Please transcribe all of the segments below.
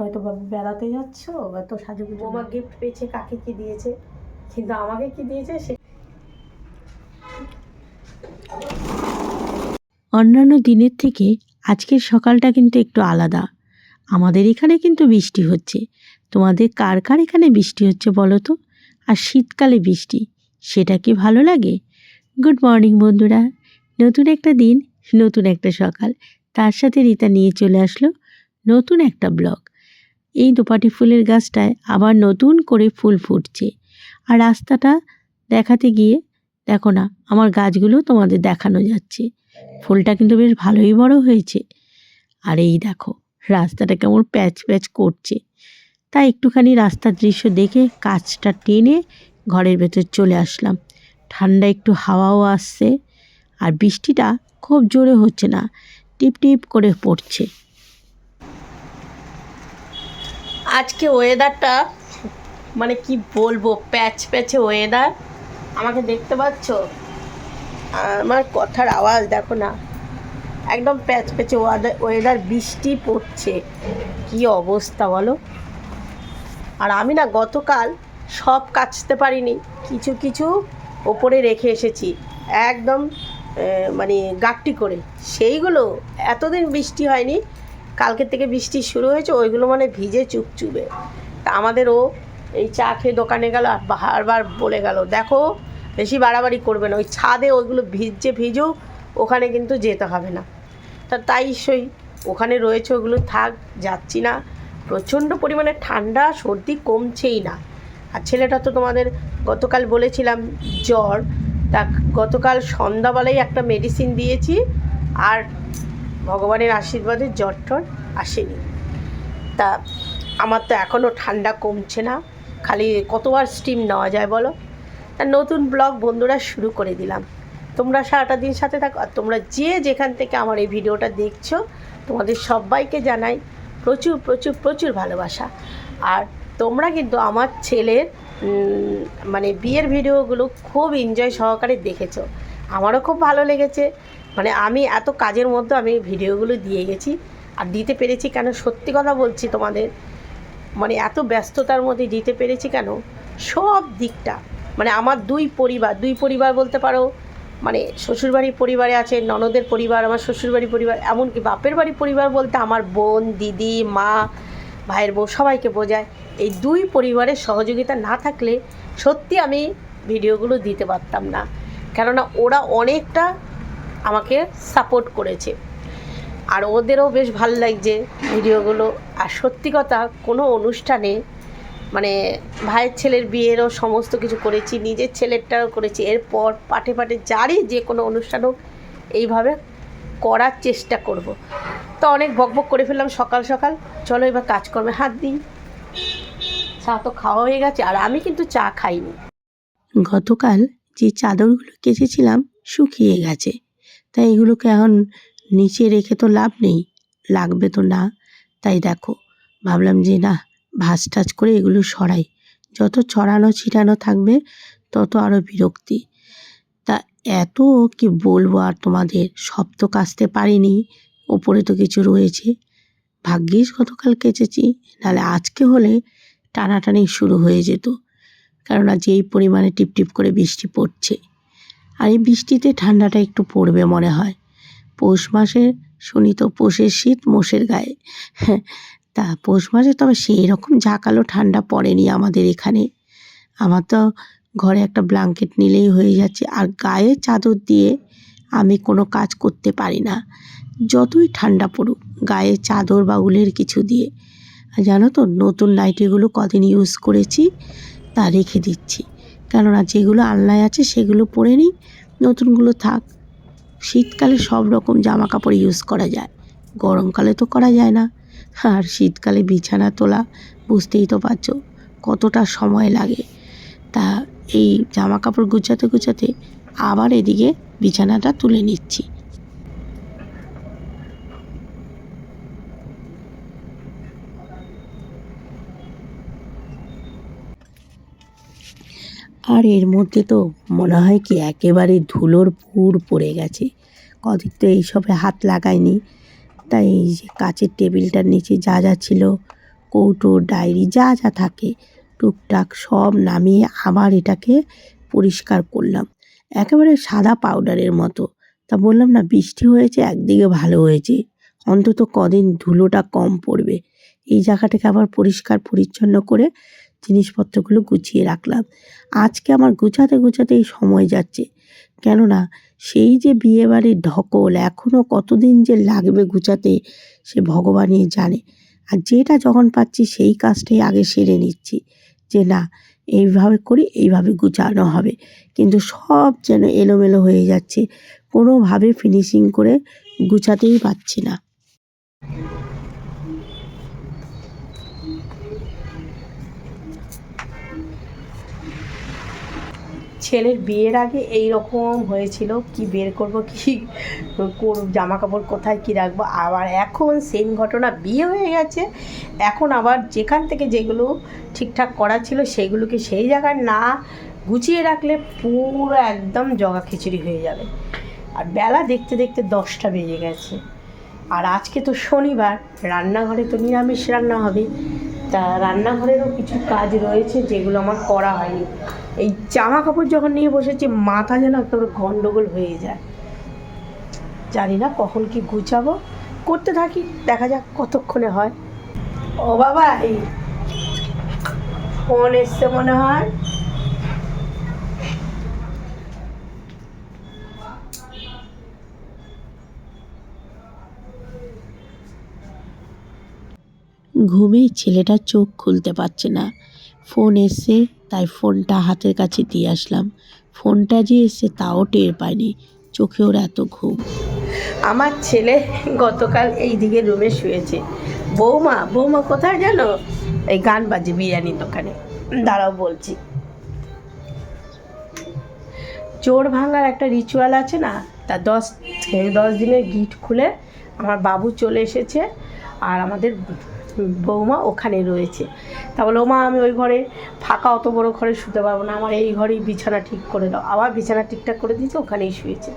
হয়তো বেড়াতে যাচ্ছ এত সাজুগুজু বোমা গিফট পেয়েছে কাকে কি দিয়েছে? কিন্তু আমাকে কি দিয়েছে সে অন্যান্য দিনের থেকে আজকের সকালটা কিন্তু একটু আলাদা। আমাদের এখানে কিন্তু বৃষ্টি হচ্ছে। তোমাদের কার কার এখানে বৃষ্টি হচ্ছে বলো তো? আর শীতকালে বৃষ্টি সেটা কি ভালো লাগে? গুড মর্নিং বন্ধুরা। নতুন একটা দিন নতুন একটা সকাল। তার সাথে রীতা নিয়ে চলে আসলো নতুন একটা ব্লগ। এই দোপাটি ফুলের গাছটায় আবার নতুন করে ফুল ফুটছে। আর রাস্তাটা দেখাতে গিয়ে, দেখো না, আমার গাছগুলো তোমাদের দেখানো যাচ্ছে। ফুলটা কিন্তু বেশ ভালোই বড় হয়েছে। আর এই দেখো, রাস্তাটা কেমন প্যাচ প্যাচ করছে। তাই একটুখানি রাস্তার দৃশ্য দেখে কাজটা টেনে ঘরের ভেতর চলে আসলাম। ঠান্ডা একটু হাওয়াও আসছে, আর বৃষ্টিটা খুব জোরে হচ্ছে না টিপ টিপ করে পড়ছে। আজকে ওয়েদারটা মানে কি বলব, প্যাচ প্যাচে ওয়েদার আমাকে দেখতে পাচ্ছ? আমার কথার আওয়াজ, দেখো না। একদম প্যাচ প্যাচে ওয়েদার বৃষ্টি পড়ছে। কি অবস্থা বলো? আর আমি না গতকাল সব কাচতে পারিনি। কিছু কিছু ওপরে রেখে এসেছি। একদম মানে গাট্টি করে। সেইগুলো এতদিন বৃষ্টি হয়নি। কালকের থেকে বৃষ্টি শুরু হয়েছে, ওইগুলো মানে ভিজে চুপচুবে তা আমাদের ও এই চা খেয়ে দোকানে গেল আর বারবার বলে গেল, দেখো, বেশি বাড়াবাড়ি করবে না, ওই ছাদে ওইগুলো ভিজছে ভিজুক ওখানে কিন্তু যেতে হবে না। তা তাই সই ওখানে রয়েছে ওগুলো, থাক, যাচ্ছি না। প্রচণ্ড পরিমাণে ঠান্ডা, সর্দি কমছেই না। আর ছেলেটা তো তোমাদের গতকাল বলেছিলাম, জ্বর। তা গতকাল সন্ধ্যাবেলায় একটা মেডিসিন দিয়েছি, আর ভগবানের আশীর্বাদে জ্বর টর আসেনি। তা আমার তো এখনও ঠান্ডা কমছে না, খালি কতবার স্টিম নেওয়া যায় বলো? তা নতুন ব্লগ বন্ধুরা শুরু করে দিলাম। তোমরা সারাটা দিন সাথে থাকো আর তোমরা যে যেখান থেকে আমার এই ভিডিওটা দেখছ, তোমাদের সবাইকে জানাই প্রচুর প্রচুর প্রচুর ভালোবাসা। আর তোমরা কিন্তু আমার ছেলের মানে বিয়ের ভিডিওগুলো খুব এনজয় সহকারে দেখেছ। আমারও খুব ভালো লেগেছে। মানে আমি এত কাজের মধ্যে আমি ভিডিওগুলো দিয়ে গেছি আর দিতে পেরেছি কেন? সত্যি কথা বলছি তোমাদের মানে এত ব্যস্ততার মধ্যে দিতে পেরেছি কেন? সব দিকটা মানে আমার দুই পরিবার দুই পরিবার বলতে পারো মানে শ্বশুরবাড়ির পরিবারে আছে, ননদের পরিবার, আমার শ্বশুরবাড়ির পরিবার, এমনকি বাপের বাড়ির পরিবার বলতে আমার বোন, দিদি, মা, ভাইয়ের বউ সবাইকে বোঝায়। এই দুই পরিবারের সহযোগিতা না থাকলে সত্যি আমি ভিডিওগুলো দিতে পারতাম না। কেননা ওরা অনেকটা আমাকে সাপোর্ট করেছে। আর ওদেরও বেশ ভালো লাগছে ভিডিওগুলো। আর সত্যি কথা, কোনো অনুষ্ঠানে মানে ভাইয়ের ছেলের বিয়েরও সমস্ত কিছু করেছি, নিজের ছেলেরটাও করেছি। এরপর পাটে পাটে যারই যে কোনো অনুষ্ঠান হোক, এইভাবে করার চেষ্টা করব। তো অনেক বকবক করে ফেললাম সকাল সকাল। চলো এবার কাজকর্মে হাত দিই। চা তো খাওয়া হয়ে গেছে, আর আমি কিন্তু চা খাইনি। গতকাল যে চাদরগুলো কেচেছিলাম শুকিয়ে গেছে। তাই এগুলোকে এখন নিচে রেখে তো লাভ নেই। লাগবে তো না। তাই দেখো, ভাবলাম যে না, ভাজ টাজ করে এগুলো সরাই। যত ছড়ানো ছিটানো থাকবে, তত আরও বিরক্তি। তা এত কি বলব আর তোমাদের? সব তো কাচতে পারিনি, ওপরে তো কিছু রয়েছে। ভাগ্যিস গতকাল কেচেছি, নাহলে আজকে হলে টানাটানি শুরু হয়ে যেত। কেননা যেই পরিমাণে টিপটিপ করে বৃষ্টি পড়ছে। আর এই বৃষ্টিতে ঠান্ডাটা একটু পড়বে মনে হয়। পৌষ মাসে শুনি তো পৌষের শীত, মোষের গায়ে। তা পৌষ মাসে তবে সেই রকম ঝাঁকালো ঠান্ডা পড়েনি আমাদের এখানে। আমার তো ঘরে একটা ব্ল্যাঙ্কেট নিলেই হয়ে যাচ্ছে, আর গায়ে চাদর দিয়ে আমি কোনো কাজ করতে পারি না। যতই ঠান্ডা পড়ুক, গায়ে চাদর বা উলের কিছু দিয়ে। জানো তো, নতুন নাইটিগুলো কদিন ইউজ করেছি, তা রেখে দিচ্ছি। কেননা যেগুলো আলনায় আছে সেগুলো পরে নিই নতুনগুলো থাক। শীতকালে সব রকম জামা কাপড় ইউজ করা যায়। গরমকালে তো করা যায় না। আর শীতকালে বিছানা তোলা, বুঝতেই তো পারছ, কতটা সময় লাগে। তা এই জামা কাপড় গুছাতে গুছাতে আবার এদিকে বিছানাটা তুলে নিচ্ছি। আর এর মধ্যে তো মনে হয় কি একেবারে ধুলোর পুর পড়ে গেছে। কদিন তো এইসবে হাত লাগায়নি। তাই এই যে কাচের টেবিলটার নিচে যা যা ছিল, কৌটো, ডায়েরি, যা যা থাকে, টুকটাক সব নামিয়ে আবার এটাকে পরিষ্কার করলাম। একেবারে সাদা পাউডারের মতো। তা বললাম, না, বৃষ্টি হয়েছে, একদিকে ভালো হয়েছে। অন্তত কদিন ধুলোটা কম পড়বে। এই জায়গাটাকে আবার পরিষ্কার পরিচ্ছন্ন করে জিনিসপত্রগুলো গুছিয়ে রাখলাম। আজকে আমার গুছাতে গুছাতেই সময় যাচ্ছে। কেননা সেই যে বিয়েবাড়ির ঢকল এখনও কতদিন যে লাগবে গুছাতে, সে ভগবানই জানে। আর যেটা যখন পাচ্ছি সেই কাজটাই আগে সেরে নিচ্ছি যে না, এইভাবে করি, এইভাবে গুছানো হবে। কিন্তু সব যেন এলোমেলো হয়ে যাচ্ছে, কোনোভাবে ফিনিশিং করে গুছাতেই পারছি না। ছেলের বিয়ের আগে এই রকম হয়েছিল, কি বের করব, কি করব জামা কাপড় কোথায় কি রাখব? আবার এখন সেম ঘটনা, বিয়ে হয়ে গেছে। এখন আবার যেখান থেকে যেগুলো ঠিকঠাক করা ছিল সেগুলোকে সেই জায়গায় না গুছিয়ে রাখলে পুরো একদম জগা খিচুড়ি হয়ে যাবে। আর বেলা দেখতে দেখতে দশটা বেজে গেছে। আর আজকে তো শনিবার, রান্নাঘরে তো নিরামিষ রান্না হবে। তা রান্নাঘরেরও কিছু কাজ রয়েছে যেগুলো আমার করা হয়নি। এই জামা কাপড় যখন নিয়ে বসেছি, মাথা যেন একেবারে গন্ডগোল হয়ে যায়। জানি না কখন কি গুছাবো। করতে থাকি, দেখা যাক কতক্ষণে হয়। ও বাবা, এই ফোন এসছে মনে হয়। ঘুমে ছেলেটা চোখ খুলতে পারছে না। ফোন এসছে তাই ফোনটা হাতের কাছে দিয়ে আসলাম। ফোনটা যে এসছে তাও টের পায়নি চোখে ওর এত ঘুম। আমার ছেলে গতকাল এই দিকে রুমে শুয়েছে। বৌমা বৌমা কোথায় জানো? এই গান বাজে বিরিয়ানির দোকানে। দাঁড়াও বলছি। চোর ভাঙার একটা রিচুয়াল আছে না? তা দশ দশ দিনের গিট খুলে আমার বাবু চলে এসেছে আর আমাদের বৌমা ওখানে রয়েছে। তা বলে মা আমি ওই ঘরে ফাঁকা অত বড় ঘরে শুতে পারব না। আমার এই ঘরেই বিছানা ঠিক করে দাও। আবার বিছানা ঠিকঠাক করে দিয়েছে, ওখানেই শুয়েছে।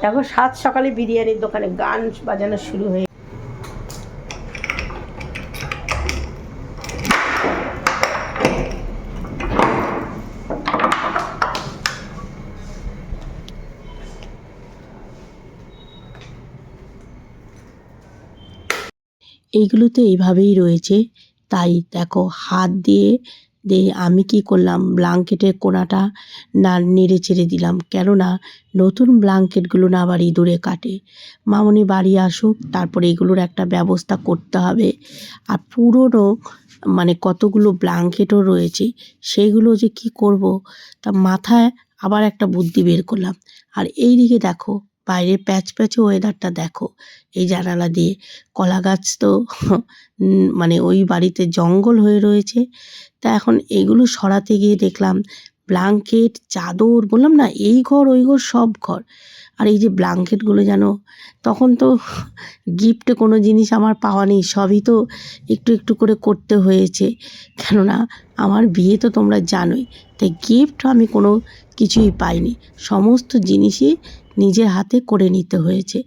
দেখো, সাত সকালে বিরিয়ানির দোকানে গান বাজানো শুরু হয়ে এইগুলো তো এইভাবেই রয়েছে। তাই দেখো, হাত দিয়ে দিয়ে আমি কি করলাম? ব্লাঙ্কেটের কোনাটা না, নেড়ে চেড়ে দিলাম। কেননা, নতুন ব্লাঙ্কেটগুলো না আবার ইঁদুরে কাটে। মামনি বাড়ি আসুক, তারপরে এগুলোর একটা ব্যবস্থা করতে হবে। আর পুরনো মানে কতগুলো ব্লাঙ্কেটও রয়েছে সেইগুলো যে কি করব? তা মাথায় আবার একটা বুদ্ধি বের করলাম। আর এই দিকে দেখো বাইরের প্যাচ প্যাচে ওয়েদারটা দেখো। এই জানালা দিয়ে কলা গাছ তো মানে ওই বাড়িতে জঙ্গল হয়ে রয়েছে। তা এখন এগুলো সরাতে গিয়ে দেখলাম ব্ল্যাঙ্কেট চাদর বললাম না, এই ঘর, ওই ঘর, সব ঘর। আর এই যে ব্ল্যাঙ্কেটগুলো যেন তখন তো গিফটে কোনো জিনিস আমার পাওয়া নেই, সবই তো একটু একটু করে করতে হয়েছে। কেননা আমার বিয়ে তো তোমরা জানোই, তাই গিফট আমি কোনো কিছুই পাইনি। সমস্ত জিনিসই নিজের হাতে করে নিতে হয়েছে।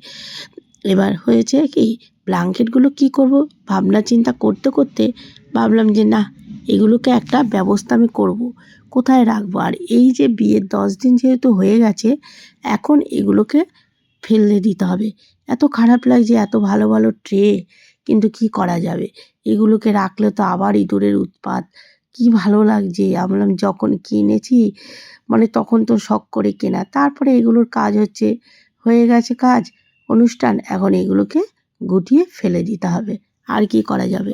এবার হয়েছে কি, ব্ল্যাঙ্কেটগুলো কি করব? ভাবনা চিন্তা করতে করতে ভাবলাম যে না, এগুলোকে একটা ব্যবস্থা আমি করব। কোথায় রাখব? আর এই যে বিয়ের দশ দিন যেহেতু হয়ে গেছে, এখন এগুলোকে ফেলে দিতে হবে। এত খারাপ লাগছে, এত ভালো ভালো ট্রে, কিন্তু কি করা যাবে? এগুলোকে রাখলে তো আবার ইঁদুরের উৎপাত। কি ভালো লাগছে আমরা যখন কিনেছি মানে তখন তো শখ করে কেনা। তারপরে এগুলোর কাজ হচ্ছে হয়ে গেছে কাজ অনুষ্ঠান এখন এগুলোকে গুটিয়ে ফেলে দিতে হবে। আর কি করা যাবে?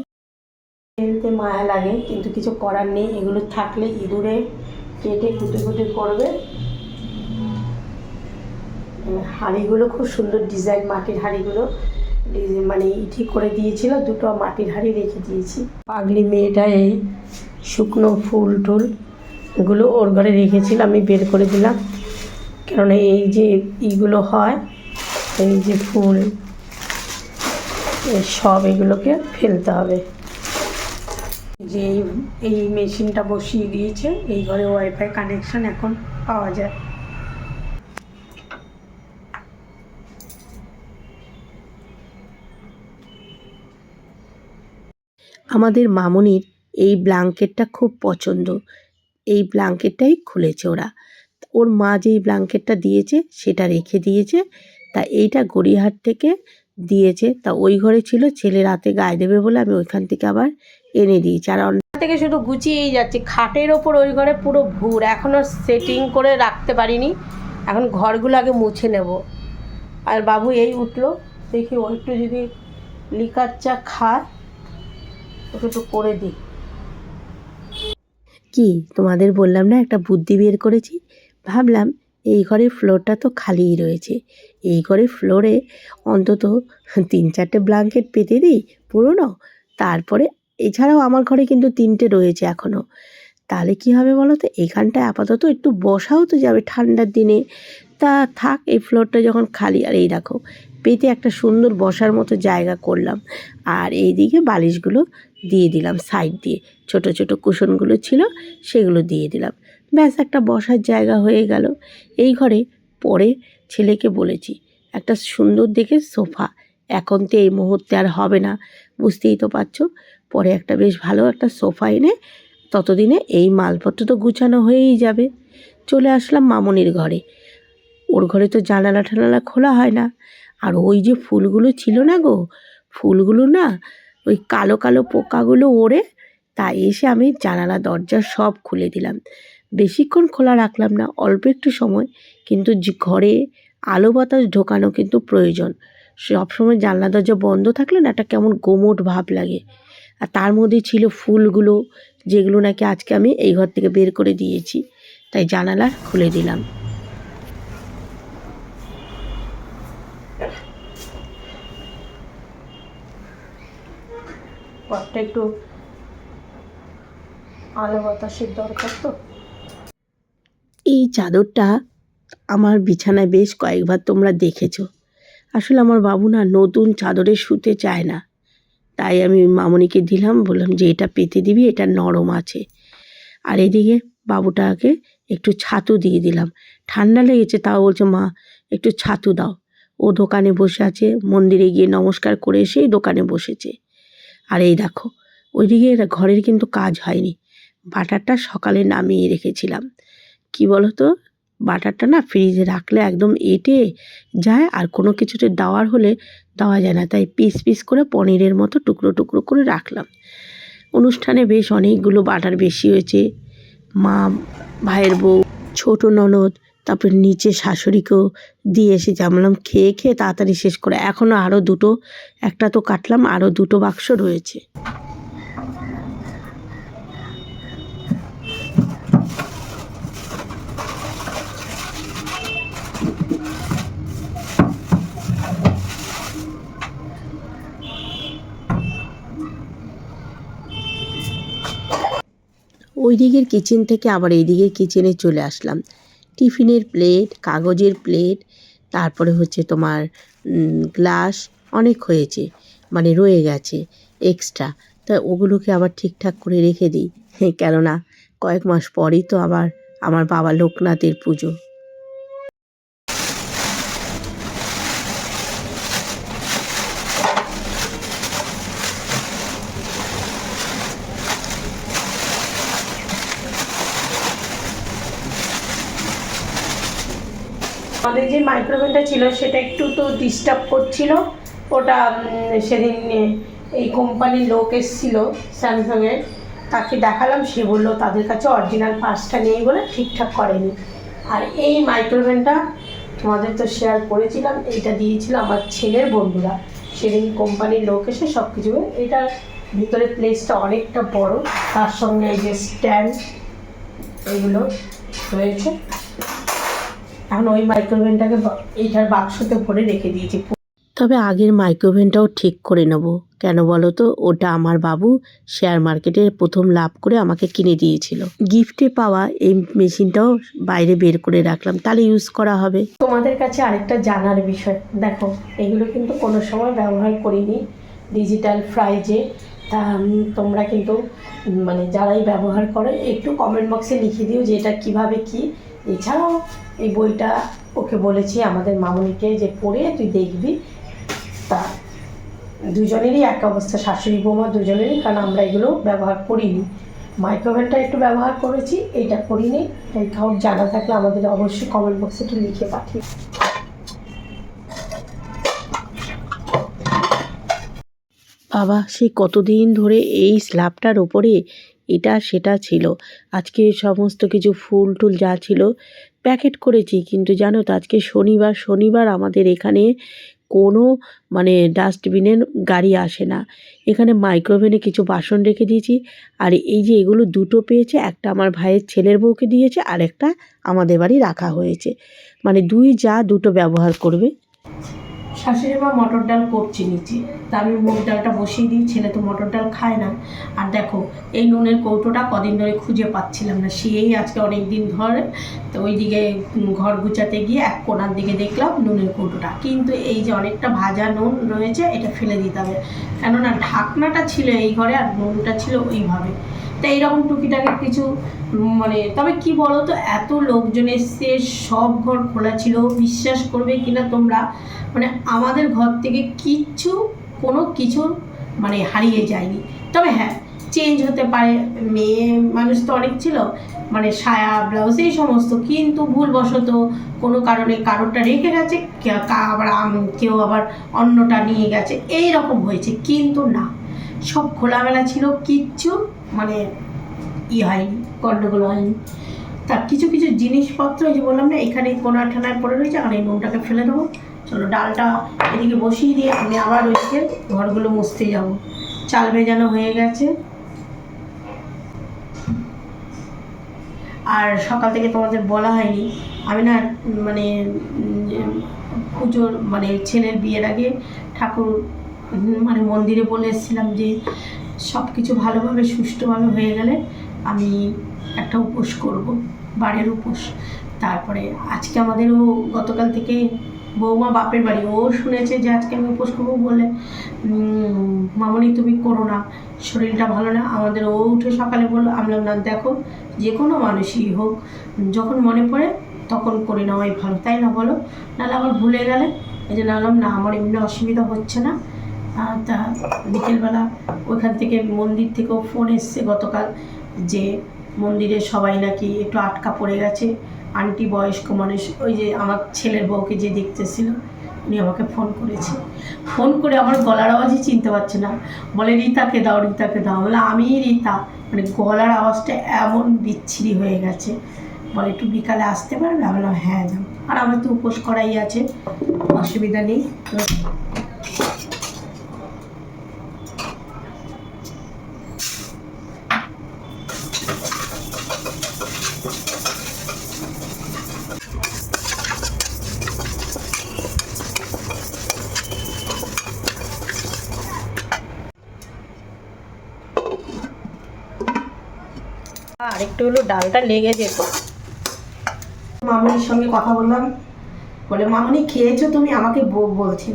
ফেলতে মায়া লাগে কিন্তু কিছু করার নেই। এগুলো থাকলে ইঁদুরে কেটে কুটে কুটে করবে। উম, হাঁড়িগুলো খুব সুন্দর ডিজাইন মাটির হাঁড়িগুলো। মানে ঠিক করে দিয়েছিল দুটো মাটির হাঁড়ি রেখে দিয়েছি। পাগলি মেয়েটা এই শুকনো ফুল টুল এগুলো ওর ঘরে রেখেছিল, আমি বের করে দিলাম। কেননা এই যে ইগুলো হয়, এই যে ফুল সব এগুলোকে ফেলতে হবে। যে এই মেশিনটা বসিয়ে দিয়েছে, এই ঘরে ওয়াইফাই কানেকশন এখন পাওয়া যায়। আমাদের মামনির এই ব্ল্যাঙ্কেটটা খুব পছন্দ। এই ব্ল্যাঙ্কেটটাই খুলেছে ওরা। ওর মা যেই ব্ল্যাঙ্কেটটা দিয়েছে সেটা রেখে দিয়েছে। তা এইটা গড়িয়াহাট থেকে দিয়েছে। তা ওই ঘরে ছিল, ছেলে রাতে গায়ে দেবে বলে আমি ওইখান থেকে আবার এনে দিয়েছি। আর থেকে শুধু গুছিয়েই যাচ্ছি। খাটের ওপর ওই ঘরে পুরো ভুর। এখনও সেটিং করে রাখতে পারিনি। এখন ঘরগুলো আগে মুছে নেব। আর বাবু এই উঠল। দেখি ও একটু যদি লিকার চা খায় একটু করে দিই। কি তোমাদের বললাম না একটা বুদ্ধি বের করেছি? ভাবলাম এই ঘরের ফ্লোরটা তো খালিই রয়েছে। এই ঘরের ফ্লোরে অন্তত তিন চারটে ব্ল্যাঙ্কেট পেতে দিই, পুরোনো? তারপরে এছাড়াও আমার ঘরে কিন্তু তিনটে রয়েছে এখনও তাহলে কি হবে বলো তো এখানটায় আপাতত একটু বসাও তো যাবে ঠান্ডার দিনে। তা থাক, এই ফ্লোরটা যখন খালি, আর এই দেখো পেতে একটা সুন্দর বসার মতো জায়গা করলাম। আর এইদিকে বালিশগুলো দিয়ে দিলাম সাইড দিয়ে। ছোট ছোট কুশনগুলো ছিল, সেগুলো দিয়ে দিলাম। ব্যাস, একটা বসার জায়গা হয়ে গেল। এই ঘরে পরে ছেলেকে বলেছি, একটা সুন্দর দেখে সোফা। এখন তো এই মুহূর্তে আর হবে না। বুঝতেই তো পারছ? পরে একটা বেশ ভালো একটা সোফা এনে ততদিনে এই মালপত্র তো গুছানো হয়েই যাবে। চলে আসলাম মামনির ঘরে। ওর ঘরে তো জানালা টানালা খোলা হয় না। আর ওই যে ফুলগুলো ছিল না গো, ফুলগুলো না ওই কালো কালো পোকাগুলো ওড়ে, তা এসে আমি জানালা, দরজা সব খুলে দিলাম। বেশিক্ষণ খোলা রাখলাম না, অল্প একটু সময়, কিন্তু ঘরে আলো বাতাস ঢোকানো কিন্তু প্রয়োজন। সবসময় জানলা, দরজা বন্ধ থাকলে না একটা কেমন গোমট ভাব লাগে। আর তার মধ্যে ছিল ফুলগুলো, যেগুলো নাকি আজকে আমি এই ঘর থেকে বের করে দিয়েছি, তাই জানালা খুলে দিলাম। ঘরটা একটু আলো বাতাসের দরকার তো। এই চাদরটা আমার বিছানায় বেশ কয়েকবার তোমরা দেখেছ। আসলে আমার বাবু না নতুন চাদরে শুতে চায় না। তাই আমি মামনিকে দিলাম, বললাম যে এটা পেতে দিবি, এটা নরম আছে। আর এদিকে বাবুটাকে একটু ছাতু দিয়ে দিলাম। ঠান্ডা লেগেছে তাও বলছে, মা, একটু ছাতু দাও। ও দোকানে বসে আছে, মন্দিরে গিয়ে নমস্কার করে এসেই দোকানে বসেছে। আর এই দেখো, ওইদিকে ঘরের কিন্তু কাজ হয়নি। বাটারটা সকালে নামিয়ে রেখেছিলাম। কি তো বাটারটা না ফ্রিজে রাখলে একদম এঁটে যায় আর কোনো কিছুতে দেওয়ার হলে দেওয়া যায় না। তাই পিস পিস করে পনিরের মতো টুকরো টুকরো করে রাখলাম। অনুষ্ঠানে বেশ অনেকগুলো বাটার বেশি হয়েছে। মা, ভাইয়ের বউ, ছোট ননদ তারপরে নিচে শাশুড়িকেও দিয়ে এসেছি আমি বললাম খেয়ে খেয়ে তাড়াতাড়ি শেষ করে। এখনও আরও দুটো, একটা তো কাটলাম আরও দুটো বাক্স রয়েছে। ওই দিকের কিচেন থেকে আবার এই দিকের কিচেনে চলে আসলাম। টিফিনের প্লেট, কাগজের প্লেট, তারপরে হচ্ছে তোমার গ্লাস, অনেক হয়েছে মানে রয়ে গেছে এক্সট্রা তা ওগুলোকে আবার ঠিকঠাক করে রেখে দিই। কেননা কয়েক মাস পরেই তো আবার আমার বাবা লোকনাথের পুজো। আমাদের যে মাইক্রোওভেনটা ছিল সেটা একটু তো ডিস্টার্ব করছিল। ওটা সেদিন এই কোম্পানির লোক এসেছিল স্যামসাংয়ের তাকে দেখালাম, সে বলল, তাদের কাছে অরিজিনাল পার্টসটা নেই বলে ঠিকঠাক করেনি। আর এই মাইক্রোওভেনটা তোমাদের তো শেয়ার করেছিলাম, এইটা দিয়েছিল আমার ছেলের বন্ধুরা। সেদিন কোম্পানির লোক এসে সব কিছু এটার ভিতরে প্লেসটা অনেকটা বড়। তার সঙ্গে এই যে স্ট্যান্ড এগুলো রয়েছে। এখন ওই মাইক্রোওভেনটাকে এইটার বাক্সতে ভরে রেখে দিয়েছি। তবে আগের মাইক্রোওভেনটাও ঠিক করে নেব। কেন বলো তো? ওটা আমার বাবু শেয়ার মার্কেটে প্রথম লাভ করে আমাকে কিনে দিয়েছিল। গিফটে পাওয়া এই মেশিনটাও বাইরে বের করে রাখলাম। তাহলে ইউজ করা হবে। তোমাদের কাছে আরেকটা জানার বিষয়। দেখো এগুলো কিন্তু কোনো সময় ব্যবহার করিনি। ডিজিটাল ফ্রাইজে তা তোমরা কিন্তু মানে যারাই ব্যবহার করে একটু কমেন্ট বক্সে লিখে দিও যে এটা কীভাবে কী। এছাড়াও এই বইটা ওকে বলেছি আমাদের মামনিকে যে পড়ে তুই দেখবি। তা দুজনেরই এক অবস্থা, শাশুড়ি বৌমা দুজনেরই, কারণ আমরা এগুলো ব্যবহার করিনি। মাইক্রোওভেনটা একটু ব্যবহার করেছি, এইটা করিনি। এই কাউর জানা থাকলে আমাদের অবশ্যই কমেন্ট বক্সে একটু লিখে পাঠিয়ে বাবা, সেই কতদিন ধরে এই স্ল্যাবটার ওপরে এটা সেটা ছিল। আজকে সমস্ত কিছু ফুল টুল যা ছিল প্যাকেট করেছি। কিন্তু জানো তো, আজকে শনিবার শনিবার আমাদের এখানে কোনো মানে ডাস্টবিনের গাড়ি আসে না। এখানে মাইক্রোওভেনে কিছু বাসন রেখে দিয়েছি। আর এই যে এগুলো দুটো পেয়েছে, একটা আমার ভাইয়ের ছেলের বউকে দিয়েছে, আর একটা আমাদের বাড়ি রাখা হয়েছে। মানে দুই যা দুটো ব্যবহার করবে। শাশুড়ি মা মটর ডাল করছে নিচে। তা আমি মুগ ডালটা বসিয়ে দিই, ছেলে তো মটর ডাল খায় না। আর দেখো, এই নুনের কৌটোটা কদিন ধরে খুঁজে পাচ্ছিলাম না। সেই আজকে অনেক দিন ধরে তো ওইদিকে ঘর গুছাতে গিয়ে এক কোনার দিকে দেখলাম নুনের কৌটোটা। কিন্তু এই যে অনেকটা ভাজা নুন রয়েছে, এটা ফেলে দিতে হবে। কেননা ঢাকনাটা ছিল এই ঘরে আর নুনটা ছিল ওইভাবে। তো এইরকম টুকিটাকি কিছু মানে তবে কি বলো তো এত লোকজন এসছে, সব ঘর খোলা ছিল, বিশ্বাস করবে কিনা তোমরা? মানে আমাদের ঘর থেকে কিচ্ছু, কোনো কিছু মানে হারিয়ে যায়নি। তবে হ্যাঁ চেঞ্জ হতে পারে, মেয়ে মানুষ তো অনেক ছিল মানে সায়া ব্লাউজ এই সমস্ত, কিন্তু ভুলবশত কোনো কারণে কারোরটা রেখে গেছে আবার কেউ আবার অন্যটা নিয়ে গেছে এই রকম হয়েছে, কিন্তু না। সব খোলামেলা ছিল, কিচ্ছু মানে ই হয়নি গণ্ডগোল হয়নি। তা কিছু কিছু জিনিসপত্র যে বললাম না, এখানে কোনা ঠানায় পড়ে রয়েছে, আর এই নুনটাকে ফেলে দেবো। চলো ডালটা এদিকে বসিয়ে দিয়ে আমি আবার ওইদিকে ঘরগুলো মুছতে যাব। চাল ভেজানো হয়ে গেছে। আর সকাল থেকে তোমাদের বলা হয়নি, আমি না মানে পুজোর মানে ছেলের বিয়ের আগে ঠাকুর মানে মন্দিরে বলে এসেছিলাম যে সব কিছু ভালোভাবে সুষ্ঠুভাবে হয়ে গেলে আমি একটা উপোস করব বাড়ির উপোস। তারপরে আজকে আমাদেরও গতকাল থেকে বৌমা বাপের বাড়ি ও শুনেছে যে আজকে আমি উপোস করব বলে মামনি তুমি করো না শরীরটা ভালো না। আমাদের ও উঠে সকালে বলল আমি বললাম, না দেখো যে কোনো মানুষই হোক যখন মনে পড়ে তখন করে নেওয়াই ভালো। তাই না বলো? নাহলে আবার ভুলে গেলে? এই বললাম না আমার এমনি অসুবিধা হচ্ছে না। তা বিকেলবেলা ওইখান থেকে মন্দির থেকেও ফোন এসছে গতকাল যে মন্দিরে সবাই নাকি একটু আটকা পড়ে গেছে। আন্টি বয়স্ক মানুষ, ওই যে আমার ছেলের বউকে যে দেখতেছিল, উনি আমাকে ফোন করেছে। ফোন করে আমার গলার আওয়াজই চিনতে পারছে না। বলে, রীতাকে দাও রীতাকে দাও। বলে, আমি রীতা। মানে গলার আওয়াজটা এমন বিচ্ছিরি হয়ে গেছে। বলে, একটু বিকালে আসতে পারবে? আমি বললাম হ্যাঁ যাও আর আমার তো উপোস করাই আছে, অসুবিধা নেই। আর হলো ডালটা লেগে যেত। মামনির সঙ্গে কথা বললাম। বলে, মামনি, খেয়েছো তুমি? আমাকে বউ বলছে।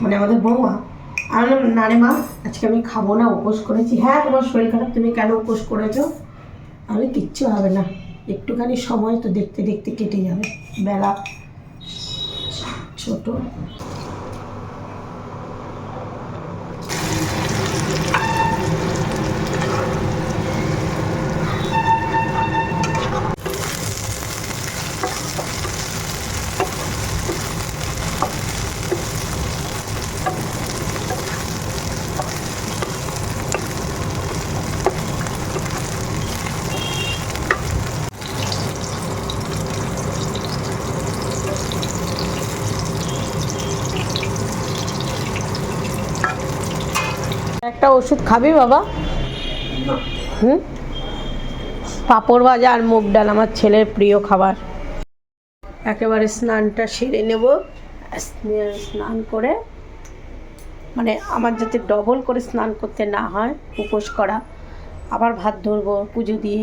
মানে আমাদের বৌমা। বললাম, না রে মা, আজকে আমি খাব না, উপোস করেছি। হ্যাঁ তোমার শরীর খারাপ, তুমি কেন উপোস করেছ? আমি কিচ্ছু হবে না। একটুখানি সময় তো দেখতে দেখতে কেটে যাবে। বেলা ছোট। ওষুধ খাবি বাবা? হুম? পাঁপড় ভাজা আর মুগ ডাল আমার ছেলের প্রিয় খাবার। একেবারে স্নানটা সেরে নেব। স্নান করে মানে আমার যাতে ডবল করে স্নান করতে না হয়, উপোস করা, আবার ভাত ধরবো, পুজো দিয়ে,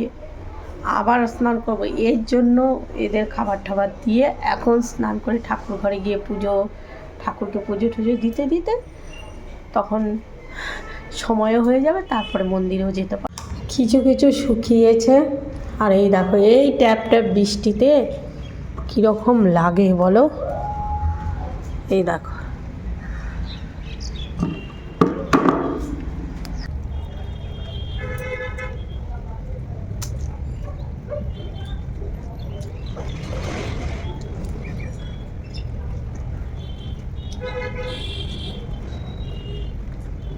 আবার স্নান করব। এর জন্য এদের খাবার টাবার দিয়ে এখন স্নান করে ঠাকুর ঘরে গিয়ে পুজো, ঠাকুরকে পুজো টুজো দিতে দিতে তখন সময়ও হয়ে যাবে, তারপরে মন্দিরেও যেতে পারব। কিছু কিছু শুকিয়েছে, আর এই দেখো, এই ট্যাপ ট্যাপ বৃষ্টিতে কীরকম লাগে বলো? এই দেখো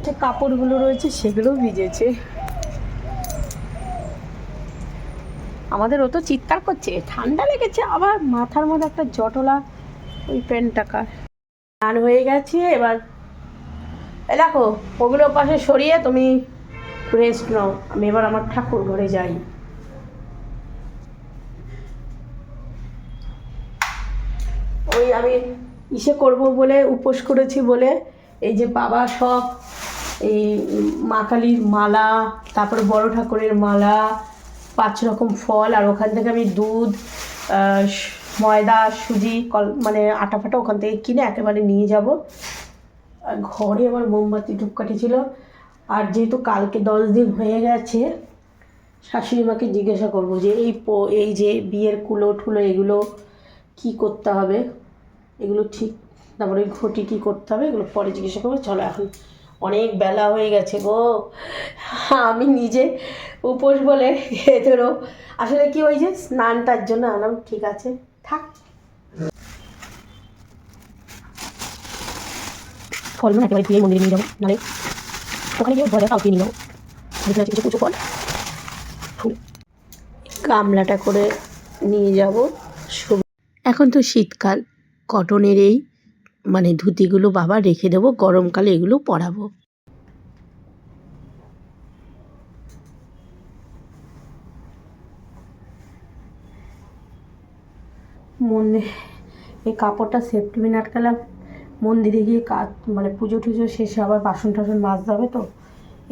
যে কাপড়গুলো রয়েছে সেগুলো ভিজেছে। আমাদের ও তো চিৎকার করছে, ঠান্ডা লেগেছে, আবার মাথার মধ্যে একটা জটলা ওই প্যান্টটাকার স্নান হয়ে গেছে, এবার দেখো, ওগুলো পাশে সরিয়ে তুমি রেস্ট নাও। আমি এবার আমার ঠাকুর ঘরে যাই। ওই আমি ইসে করব বলে, উপোস করেছি বলে, এই যে বাবা সব এই মা কালীর মালা, তারপরে বড় ঠাকুরের মালা, পাঁচ রকম ফল, আর ওখান থেকে আমি দুধ ময়দা, সুজি, কল মানে আটা ফাটা ওখান থেকে কিনে একেবারে নিয়ে যাব। আর ঘরে আমার মোমবাতি ধূপকাঠি ছিল। আর যেহেতু কালকে দশ দিন হয়ে গেছে, শাশুড়ি মাকে জিজ্ঞাসা করব যে এই এই যে বিয়ের কুলো ঠুলো এগুলো কি করতে হবে? এগুলো ঠিক, তারপরে ঘটি কী করতে হবে? এগুলো পরে জিজ্ঞাসা করব। চলো এখন অনেক বেলা হয়ে গেছে গো। আমি নিজে উপোস বলে এদেরও আসলে কি ওই যে স্নানটার জন্য আনাম ঠিক আছে থাক। ফলগুলো একেবারে ধুয়ে মন্দিরে নিয়ে যাব নাহলে ওখানে গিয়ে ঘরে কাউকে নিয়ে যাব। যেখানে আছে কিছু পুজো ফল। ফুল। গামলাটা করে নিয়ে যাব। এখন তো শীতকাল কটনের এই মানে ধুতিগুলো বাবা রেখে দেবো, গরমকালে এগুলো পরাবো। মন্দির এই কাপড়টা সেফটি আটকালাম। মন্দিরে গিয়ে কাজ মানে পুজো টুজো শেষে আবার বাসন টাসন মাজতে হবে তো।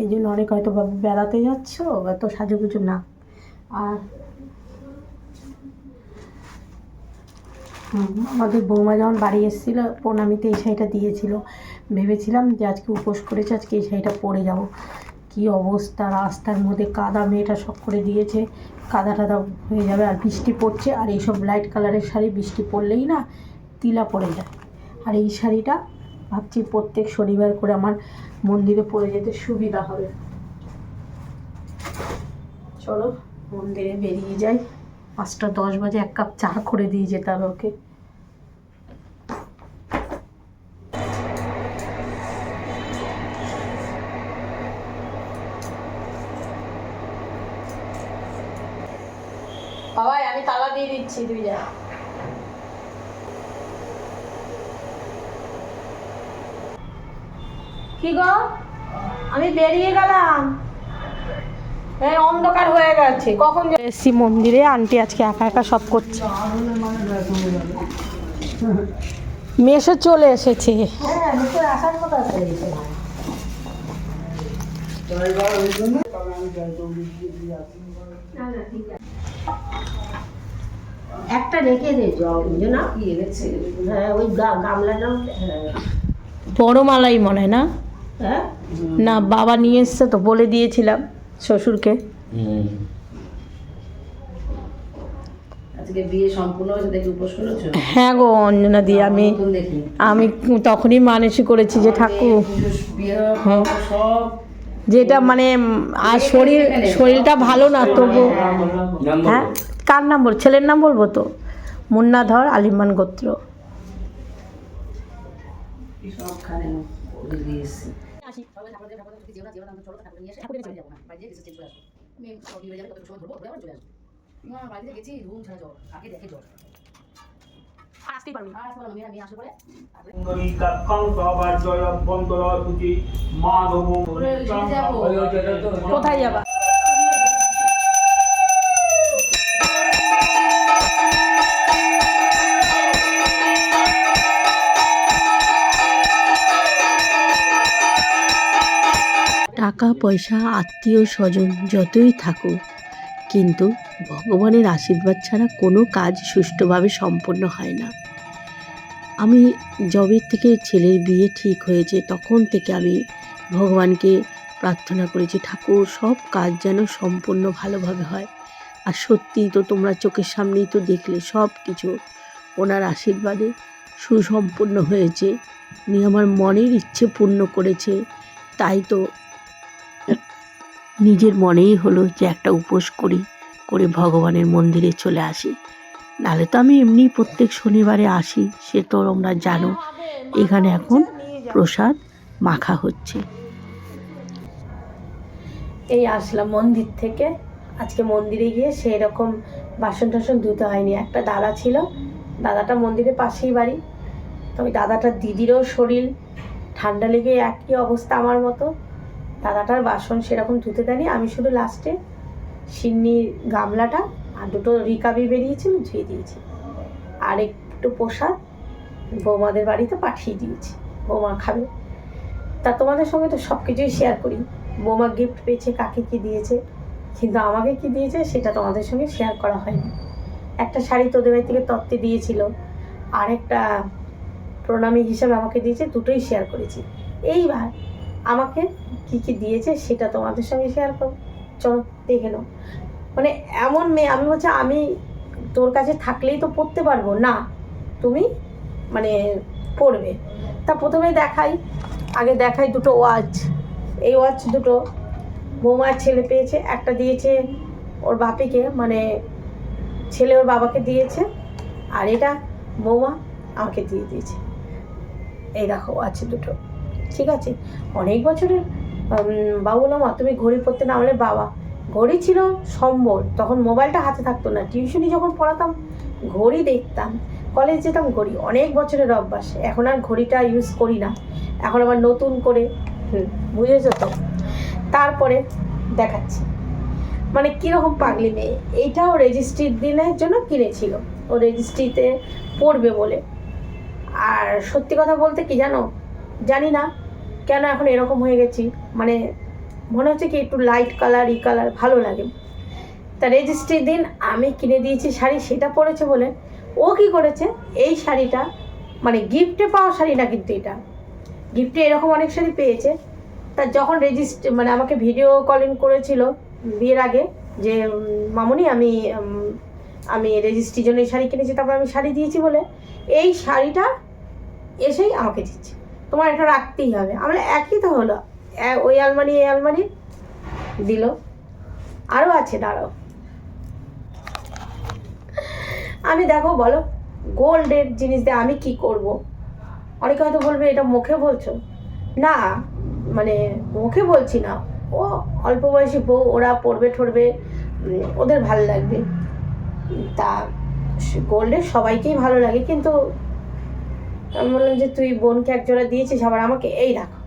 এই জন্য অনেক হয়তো বেড়াতে যাচ্ছ, এত সাজুগুজু না। আর আমাদের বৌমা যখন বাড়ি এসেছিল, প্রণামীতে এই শাড়িটা দিয়েছিল। ভেবেছিলাম যে আজকে উপোস করেছে, আজকে এই শাড়িটা পরে যাব। কি অবস্থা, রাস্তার মধ্যে কাদা, মেয়েটা সব করে দিয়েছে। কাদা টাদা হয়ে যাবে আর বৃষ্টি পড়ছে। আর এইসব লাইট কালারের শাড়ি বৃষ্টি পড়লেই না তিলা পড়ে যায়। আর এই শাড়িটা ভাবছি প্রত্যেক শনিবার করে আমার মন্দিরে পরে যেতে সুবিধা হবে। চলো মন্দিরে বেরিয়ে যাই। পাঁচটা, দশ বাজে এক কাপ চা করে দিয়ে যেতে হবে ওকে। বাবাই, আমি তালা দিয়ে দিচ্ছি, তুই যা। কি গো? আমি বেরিয়ে গেলাম। হ্যাঁ অন্ধকার হয়ে গেছে। কখন যে- এসছি মন্দিরে আন্টি আজকে একা একা সব করছে। মেসো চলে এসেছে। একটা রেখে দে না? হ্যাঁ ওই গামলাটা হ্যাঁ বড় মালাই মনে হয় না? হ্যাঁ? না বাবা নিয়ে এসছে তো বলে দিয়েছিলাম। শ্বশুরকে। হ্যাঁ গো অঞ্জনা দি আমি আমি তখনই মানসি করেছি যে ঠাকুর হ্যাঁ। যেটা মানে আর শরীর শরীরটা ভালো না তবু। হ্যাঁ কার নাম বল ছেলের নাম বলব তো? মুন্নাধর আলিমান গোত্র। সবখানে করে দিয়েছি বাড়িতে গেছি রুম ছাড়া জ্বর আগে দেখে জ্বর। আর আসতে আর আসতে পারবি আমি আসলে পরে কোথায় যাবা? টাকা পয়সা আত্মীয় স্বজন যতই থাকুক, কিন্তু ভগবানের আশীর্বাদ ছাড়া কোনো কাজ সুষ্ঠুভাবে সম্পন্ন হয় না। আমি জবের থেকে ছেলের বিয়ে ঠিক হয়েছে, তখন থেকে আমি ভগবানকে প্রার্থনা করেছি, ঠাকুর, সব কাজ যেন সম্পূর্ণ ভালোভাবে হয়। আর সত্যিই তো তোমরা চোখের সামনেই তো দেখলে, সব কিছু ওনার আশীর্বাদে সুসম্পন্ন হয়েছে। উনি আমার মনের ইচ্ছে পূর্ণ করেছে, তাই তো নিজের মনেই হলো যে একটা উপোস করি, করে ভগবানের মন্দিরে চলে আসি। নাহলে তো আমি এমনি প্রত্যেক শনিবারে আসি, সে তো তোমরা জানো। এখানে এখন প্রসাদ মাখা হচ্ছে। এই আসলাম মন্দির থেকে। আজকে মন্দিরে গিয়ে সেই রকম বাসন টাসন ধুতে হয়নি। একটা দাদা ছিল, দাদাটা মন্দিরের পাশেই বাড়ি। তবে ওই দাদাটার দিদিরও শরীর, ঠান্ডা লেগে একই অবস্থা আমার মতো। দাদাটার বাসন সেরকম ধুতে দেয়নি। আমি শুধু লাস্টে সিন্নির গামলাটা আর দুটো রিকাবি বেরিয়েছিল ধুয়ে দিয়েছি। আর একটু প্রসাদ বৌমাদের বাড়িতে পাঠিয়ে দিয়েছি। বৌমা খাবে। তা তোমাদের সঙ্গে তো সব কিছুই শেয়ার করি। বৌমা গিফট পেয়েছে, কাকে কি দিয়েছে, কিন্তু আমাকে কি দিয়েছে সেটা তোমাদের সঙ্গে শেয়ার করা হয়নি। একটা শাড়ি তোদের বাড়ি থেকে তত্ত্বে দিয়েছিল। আর একটা প্রণামী হিসাবে আমাকে দিয়েছে, দুটোই শেয়ার করেছি। এইবার আমাকে কি কি দিয়েছে সেটা তোমাদের সঙ্গে শেয়ার করো চলো, দেখে নাও। মানে এমন মেয়ে, আমি বলছি আমি তোর কাছে থাকলেই তো পড়তে পারব। না, তুমি মানে পড়বে। তা প্রথমে দেখাই, আগে দেখাই দুটো ওয়াচ এই ওয়াচ দুটো বৌমার ছেলে পেয়েছে, একটা দিয়েছে ওর বাপিকে মানে ছেলে ওর বাবাকে দিয়েছে, আর এটা বৌমা আমাকে দিয়ে দিয়েছে। এই দেখো আছে দুটো। ঠিক আছে? অনেক বছরের বাবু বললাম "মা, তুমি ঘড়ি পড়তে না বলে বাবা। ঘড়ি ছিল সম্বল তখন মোবাইলটা হাতে থাকতো না। টিউশনি যখন পড়াতাম ঘড়ি দেখতাম। কলেজ যেতাম ঘড়ি অনেক বছরের অভ্যাস। এখন আর ঘড়িটা ইউজ করি না। এখন আবার নতুন করে হুম, বুঝেছ তো? তারপরে দেখাচ্ছি। মানে কীরকম পাগলি মেয়ে। এইটাও রেজিস্ট্রির দিনের জন্য কিনেছিল। ও রেজিস্ট্রিতে পড়বে বলে। আর সত্যি কথা বলতে কি জানো? জানি না। কেন এখন এরকম হয়ে গেছি? মানে মনে হচ্ছে কি একটু লাইট কালার ই কালার ভালো লাগে। তা রেজিস্ট্রির দিন, আমি কিনে দিয়েছি শাড়ি, সেটা পরেছে বলে ও কি করেছে? এই শাড়িটা মানে গিফটে পাওয়া শাড়ি না কিন্তু এটা। গিফটে এরকম অনেক শাড়ি পেয়েছে। তা যখন রেজিস্ট মানে আমাকে ভিডিও কলিং করেছিল বিয়ের আগে যে মামনি, আমি আমি রেজিস্ট্রির জন্য এই শাড়ি কিনেছি, তারপর আমি শাড়ি দিয়েছি বলে, এই শাড়িটা এসেই আমাকে দিচ্ছে। তোমার এটা রাখতেই হবে। আমরা একই তো হলো। ওই আলমারি, এই আলমারি দিল। আরও আছে, দাঁড়াও। আমি দেখো, বলো, গোল্ডের জিনিস দিয়ে আমি কি করব? অনেকে হয়তো বলবে, এটা মুখে বলছো? না মানে মুখে বলছি না। ও অল্প বয়সী বউ, ওরা পড়বে ঠরবে ওদের ভালো লাগবে। তা গোল্ডের সবাইকেই ভালো লাগে, কিন্তু আমি বললাম যে, তুই বোনকে এক জোড়া দিয়েছিস, আবার আমাকে এই রাখো।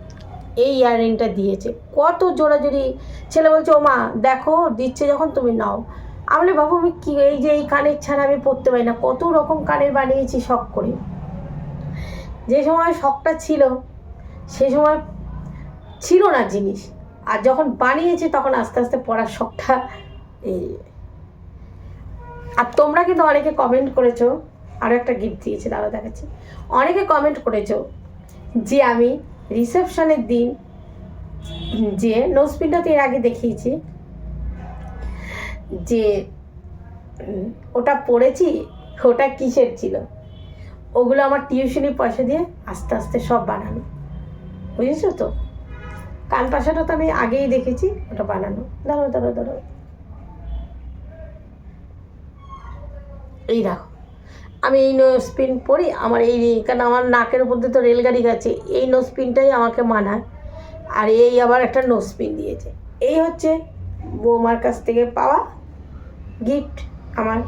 এই ইয়াররিংটা দিয়েছে। কত জোড়াজুড়ি। ছেলে বলছে ও মা দেখো, দিচ্ছে যখন তুমি নাও। আমি বাবু, আমি কি, এই যে এই কানের ছাড়া আমি পরতে পারি না। কত রকম কানের বানিয়েছি, শখ করে। যে সময় শখটা ছিল, সে সময় ছিল না জিনিস। আর যখন বানিয়েছে, তখন আস্তে আস্তে পড়ার শখটা এই। আর তোমরা কিন্তু অনেকে কমেন্ট করেছ আরও একটা গিফট দিয়েছে, দাদা দেখাচ্ছি। অনেকে কমেন্ট করেছ যে আমি রিসেপশনের দিন যে নোজপিনটা তো এর আগে দেখিয়েছি, যে ওটা পড়েছি, ওটা কিসের ছিল? ওগুলো আমার টিউশনি পয়সা দিয়ে আস্তে আস্তে সব বানানো। বুঝেছ তো? কান পাশাটা তো আমি আগেই দেখেছি, ওটা বানানো। দাঁড়ো দাঁড়ো দাঁড়ো এই দেখো। আমি এই নোজপিন পরি, আমার এই কারণ আমার নাকের উপর দিয়ে তো রেলগাড়ি গেছে, এই নোজপিনটাই আমাকে মানায়। আর এই আবার একটা নোজপিন দিয়েছে। এই হচ্ছে বৌমার কাছ থেকে পাওয়া গিফট আমার।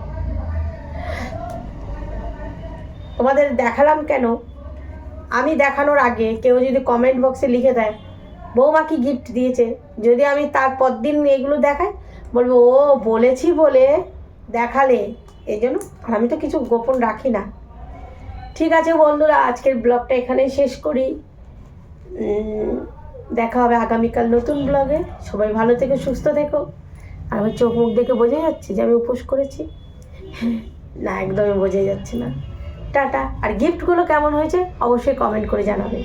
তোমাদের দেখালাম কেন? আমি দেখানোর আগে কেউ যদি কমেন্ট বক্সে লিখে দেয়, বৌমা কি গিফট দিয়েছে? যদি আমি তার দিন এগুলো দেখাই, বলব, ও, বলেছি বলে দেখালে। এই জন্য আর আমি তো কিছু গোপন রাখি না। ঠিক আছে বন্ধুরা, আজকের ব্লগটা এখানেই শেষ করি। দেখা হবে আগামীকাল নতুন ব্লগে। সবাই ভালো থেকো, সুস্থ থেকো। আর আমার চোখ মুখ দেখে বোঝা যাচ্ছে যে আমি উপোস করেছি। না, একদমই বোঝা যাচ্ছে না। টাটা। আর গিফটগুলো কেমন হয়েছে অবশ্যই কমেন্ট করে জানাবে।